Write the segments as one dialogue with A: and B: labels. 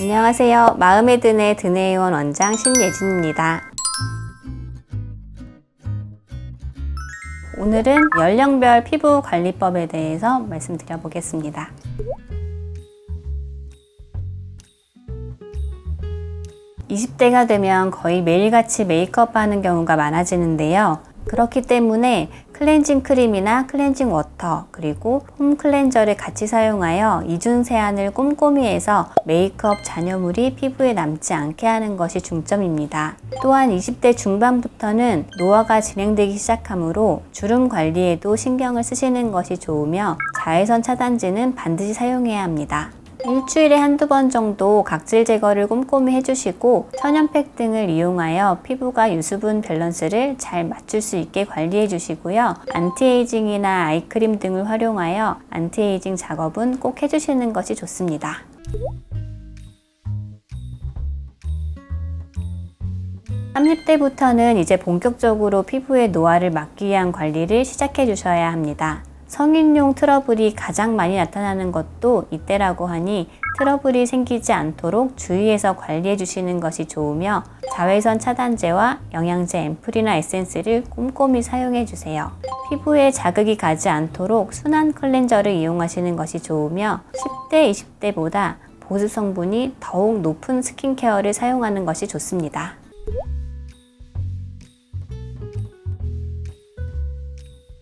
A: 안녕하세요. 마음에 드네 드네의원 원장 신예진입니다. 오늘은 연령별 피부 관리법에 대해서 말씀드려 보겠습니다. (20대가) 되면 거의 매일같이 메이크업 하는 경우가 많아지는데요. 그렇기 때문에 클렌징 크림이나 클렌징 워터 그리고 홈 클렌저를 같이 사용하여 이중 세안을 꼼꼼히 해서 메이크업 잔여물이 피부에 남지 않게 하는 것이 중점입니다. 또한 20대 중반부터는 노화가 진행되기 시작하므로 주름 관리에도 신경을 쓰시는 것이 좋으며 자외선 차단제는 반드시 사용해야 합니다. 일주일에 한두 번 정도 각질 제거를 꼼꼼히 해주시고 천연팩 등을 이용하여 피부가 유수분 밸런스를 잘 맞출 수 있게 관리해 주시고요. 안티에이징이나 아이크림 등을 활용하여 안티에이징 작업은 꼭 해주시는 것이 좋습니다. (30대부터는) 이제 본격적으로 피부의 노화를 막기 위한 관리를 시작해 주셔야 합니다. 성인용 트러블이 가장 많이 나타나는 것도 이때라고 하니 트러블이 생기지 않도록 주의해서 관리해 주시는 것이 좋으며 자외선 차단제와 영양제 앰플이나 에센스를 꼼꼼히 사용해 주세요. 피부에 자극이 가지 않도록 순한 클렌저를 이용하시는 것이 좋으며 10대, 20대보다 보습 성분이 더욱 높은 스킨케어를 사용하는 것이 좋습니다.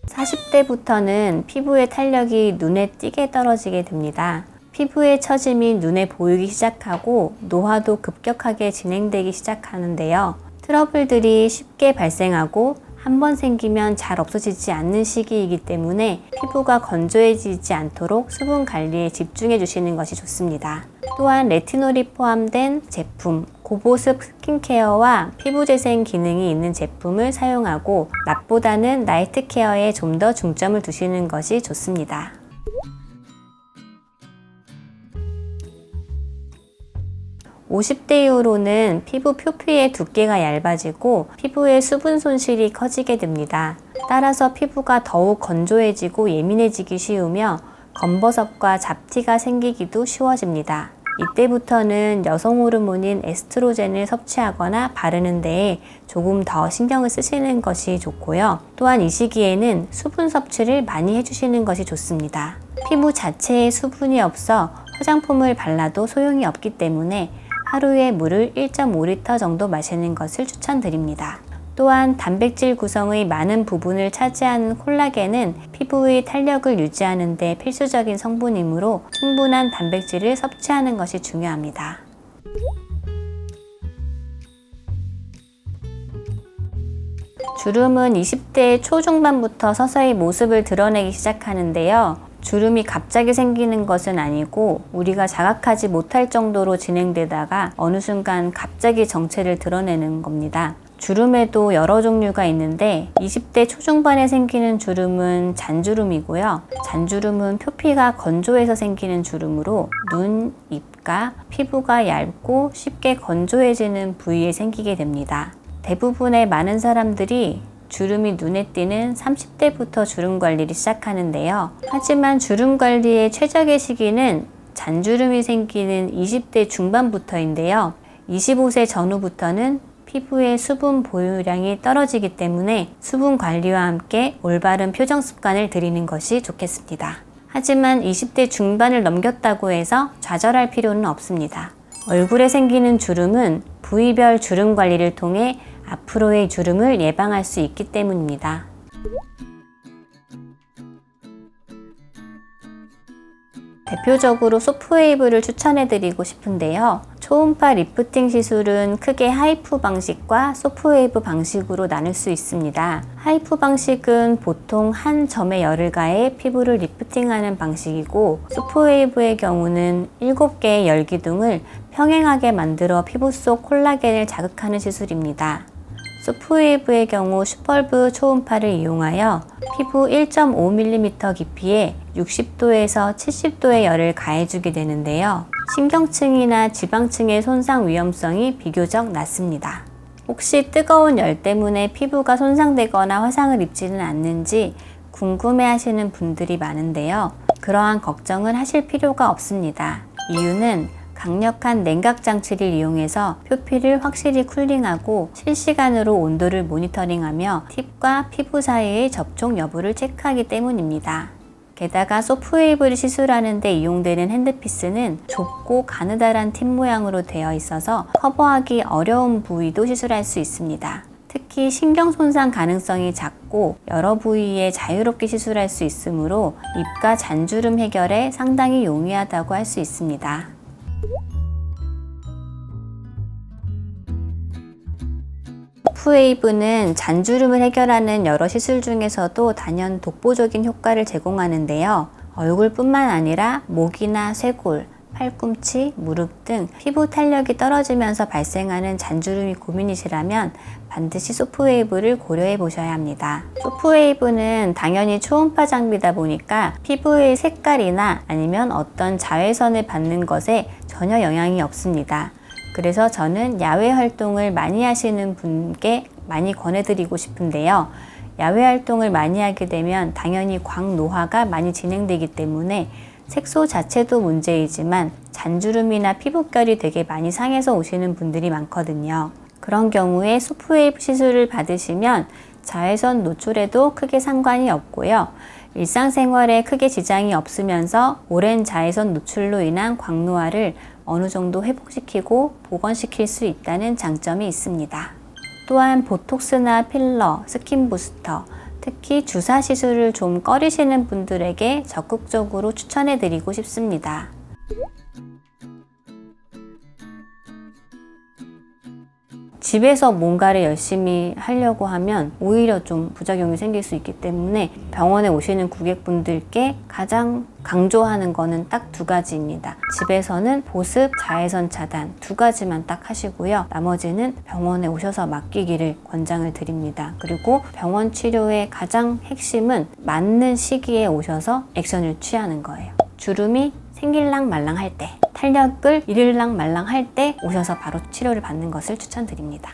A: 40대부터는 피부의 탄력이 눈에 띄게 떨어지게 됩니다. 피부의 처짐이 눈에 보이기 시작하고 노화도 급격하게 진행되기 시작하는데요. 트러블들이 쉽게 발생하고 한 번 생기면 잘 없어지지 않는 시기이기 때문에 피부가 건조해지지 않도록 수분 관리에 집중해 주시는 것이 좋습니다. 또한 레티놀이 포함된 제품, 고보습 스킨케어와 피부 재생 기능이 있는 제품을 사용하고 낮보다는 나이트 케어에 좀 더 중점을 두시는 것이 좋습니다. 50대 이후로는 피부 표피의 두께가 얇아지고 피부의 수분 손실이 커지게 됩니다. 따라서 피부가 더욱 건조해지고 예민해지기 쉬우며 검버섯과 잡티가 생기기도 쉬워집니다. 이때부터는 여성 호르몬인 에스트로겐을 섭취하거나 바르는 데에 조금 더 신경을 쓰시는 것이 좋고요. 또한 이 시기에는 수분 섭취를 많이 해주시는 것이 좋습니다. 피부 자체에 수분이 없어 화장품을 발라도 소용이 없기 때문에 하루에 물을 1.5리터 정도 마시는 것을 추천드립니다. 또한 단백질 구성의 많은 부분을 차지하는 콜라겐은 피부의 탄력을 유지하는 데 필수적인 성분이므로 충분한 단백질을 섭취하는 것이 중요합니다. 주름은 20대 초중반부터 서서히 모습을 드러내기 시작하는데요. 주름이 갑자기 생기는 것은 아니고 우리가 자각하지 못할 정도로 진행되다가 어느 순간 갑자기 정체를 드러내는 겁니다. 주름에도 여러 종류가 있는데 20대 초중반에 생기는 주름은 잔주름이고요. 잔주름은 표피가 건조해서 생기는 주름으로 눈, 입가, 피부가 얇고 쉽게 건조해지는 부위에 생기게 됩니다. 대부분의 많은 사람들이 주름이 눈에 띄는 30대부터 주름 관리를 시작하는데요. 하지만 주름 관리의 최적의 시기는 잔주름이 생기는 20대 중반부터인데요. 25세 전후부터는 피부의 수분 보유량이 떨어지기 때문에 수분 관리와 함께 올바른 표정 습관을 들이는 것이 좋겠습니다. 하지만 20대 중반을 넘겼다고 해서 좌절할 필요는 없습니다. 얼굴에 생기는 주름은 부위별 주름 관리를 통해 앞으로의 주름을 예방할 수 있기 때문입니다. 대표적으로 소프웨이브를 추천해드리고 싶은데요. 초음파 리프팅 시술은 크게 하이프 방식과 소프웨이브 방식으로 나눌 수 있습니다. 하이프 방식은 보통 한 점에 열을 가해 피부를 리프팅하는 방식이고 소프웨이브의 경우는 7개의 열기둥을 평행하게 만들어 피부 속 콜라겐을 자극하는 시술입니다. 소프웨이브의 경우 슈펄브 초음파를 이용하여 피부 1.5mm 깊이에 60도에서 70도의 열을 가해주게 되는데요. 신경층이나 지방층의 손상 위험성이 비교적 낮습니다. 혹시 뜨거운 열 때문에 피부가 손상되거나 화상을 입지는 않는지 궁금해 하시는 분들이 많은데요. 그러한 걱정은 하실 필요가 없습니다. 이유는 강력한 냉각 장치를 이용해서 표피를 확실히 쿨링하고 실시간으로 온도를 모니터링하며 팁과 피부 사이의 접촉 여부를 체크하기 때문입니다. 게다가 소프웨이브를 시술하는 데 이용되는 핸드피스는 좁고 가느다란 팁 모양으로 되어 있어서 커버하기 어려운 부위도 시술할 수 있습니다. 특히 신경 손상 가능성이 작고 여러 부위에 자유롭게 시술할 수 있으므로 입가 잔주름 해결에 상당히 용이하다고 할 수 있습니다. 푸웨이브는 잔주름을 해결하는 여러 시술 중에서도 단연 독보적인 효과를 제공하는데요. 얼굴뿐만 아니라 목이나 쇄골, 팔꿈치, 무릎 등 피부 탄력이 떨어지면서 발생하는 잔주름이 고민이시라면 반드시 소프웨이브를 고려해 보셔야 합니다. 소프웨이브는 당연히 초음파 장비다 보니까 피부의 색깔이나 아니면 어떤 자외선을 받는 것에 전혀 영향이 없습니다. 그래서 저는 야외 활동을 많이 하시는 분께 많이 권해드리고 싶은데요. 야외 활동을 많이 하게 되면 당연히 광노화가 많이 진행되기 때문에 색소 자체도 문제이지만 잔주름이나 피부결이 되게 많이 상해서 오시는 분들이 많거든요. 그런 경우에 소프웨이브 시술을 받으시면 자외선 노출에도 크게 상관이 없고요. 일상생활에 크게 지장이 없으면서 오랜 자외선 노출로 인한 광노화를 어느 정도 회복시키고 복원시킬 수 있다는 장점이 있습니다. 또한 보톡스나 필러, 스킨 부스터, 특히 주사 시술을 좀 꺼리시는 분들에게 적극적으로 추천해 드리고 싶습니다. 집에서 뭔가를 열심히 하려고 하면 오히려 좀 부작용이 생길 수 있기 때문에 병원에 오시는 고객분들께 가장 강조하는 거는 딱 두 가지입니다. 집에서는 보습, 자외선 차단 두 가지만 딱 하시고요. 나머지는 병원에 오셔서 맡기기를 권장을 드립니다. 그리고 병원 치료의 가장 핵심은 맞는 시기에 오셔서 액션을 취하는 거예요. 주름이 생길랑 말랑 할 때, 탄력을 잃을랑 말랑 할 때 오셔서 바로 치료를 받는 것을 추천드립니다.